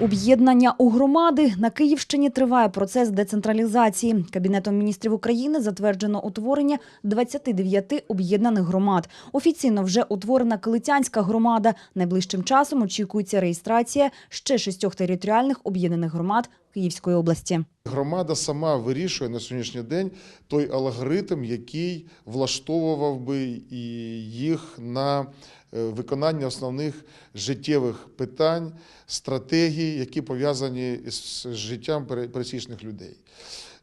Об'єднання у громади на Київщині триває процес децентралізації. Кабінетом міністрів України затверджено утворення 29 об'єднаних громад. Офіційно вже утворена Килитянська громада. Найближчим часом очікується реєстрація ще шістьох територіальних об'єднаних громад Київської області. Громада сама вирішує на сьогоднішній день той алгоритм, який влаштовував би їх на е, виконання основних життєвих питань, стратегій, які пов'язані з життям пере- пересічних людей.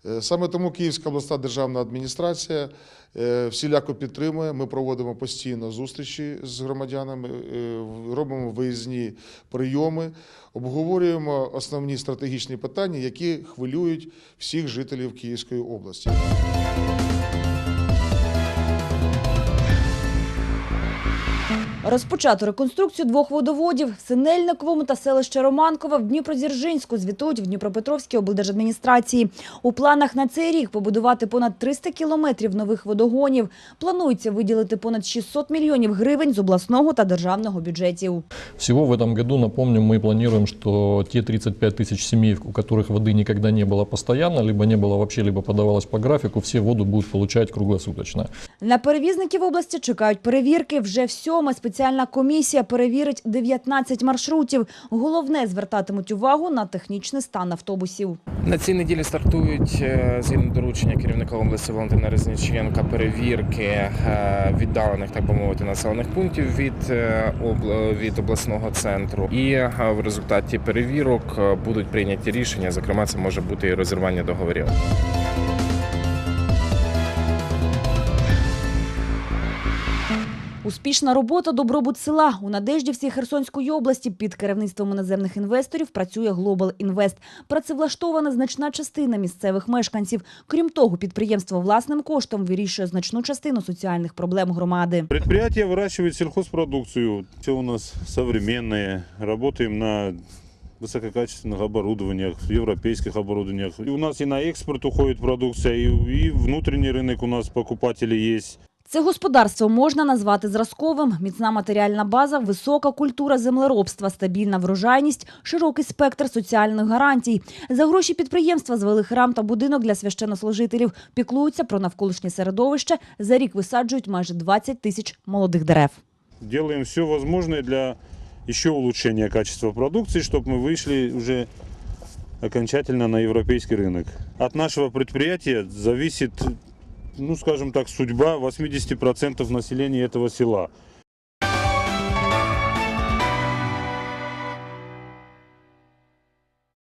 Е, Саме тому Київська обласна державна адміністрація е, всіляко підтримує. Ми проводимо постійно зустрічі з громадянами, е, робимо виїзні прийоми, обговорюємо основні стратегічні питання, які хвилюють всіх жителів Київської області. Розпочато реконструкцію двох водоводів в Синельниковому та селище Романкове в Дніпродзержинську звітують в Дніпропетровській облдержадміністрації. У планах на цей рік побудувати понад 300 кілометрів нових водогонів. Планується виділити понад 600 мільйонів гривень з обласного та державного бюджетів. Всего в этом году, напомню, мы планируем, что те 35 тысяч семей, у которых воды никогда не было постоянно, либо не было вообще, либо подавалось по графику, все воду будут получать круглосуточно. На перевізників області чекають перевірки. Вже в сьоме спеціальна комісія перевірить 19 маршрутів. Головне звертатимуть увагу на технічний стан автобусів. На цій неділі стартують е, згідно доручення керівника області Валентина Резніченка перевірки е, віддалених, так би мовити, населених пунктів від, е, від обласного центру. І в результаті перевірок будуть прийняті рішення. Зокрема, це може бути і розірвання договорів. Успішна робота добробут села у Надеждівці Херсонської області під керівництвом іноземних інвесторів працює Global Invest. Працевлаштована значна частина місцевих мешканців. Крім того, підприємство власним коштом вирішує значну частину соціальних проблем громади. Предприятие выращивает сельхозпродукцию. Все у нас современные. Работаем на высококачественных оборудованиях, европейских оборудованиях. И у нас и на экспорт уходит продукция, и, и внутренний рынок у нас покупатели есть. Це господарство можна назвати зразковим. Міцна матеріальна база, висока культура землеробства, стабільна врожайність, широкий спектр соціальних гарантій. За гроші підприємства звели храм та будинок для священнослужителів. Піклуються про навколишнє середовище. За рік висаджують майже 20 тисяч молодих дерев. Делаем все возможное для еще улучшения качества продукции, чтобы мы вышли уже окончательно на европейский рынок. От нашего предприятия зависит, ну скажем так, судьба 80% населения этого села.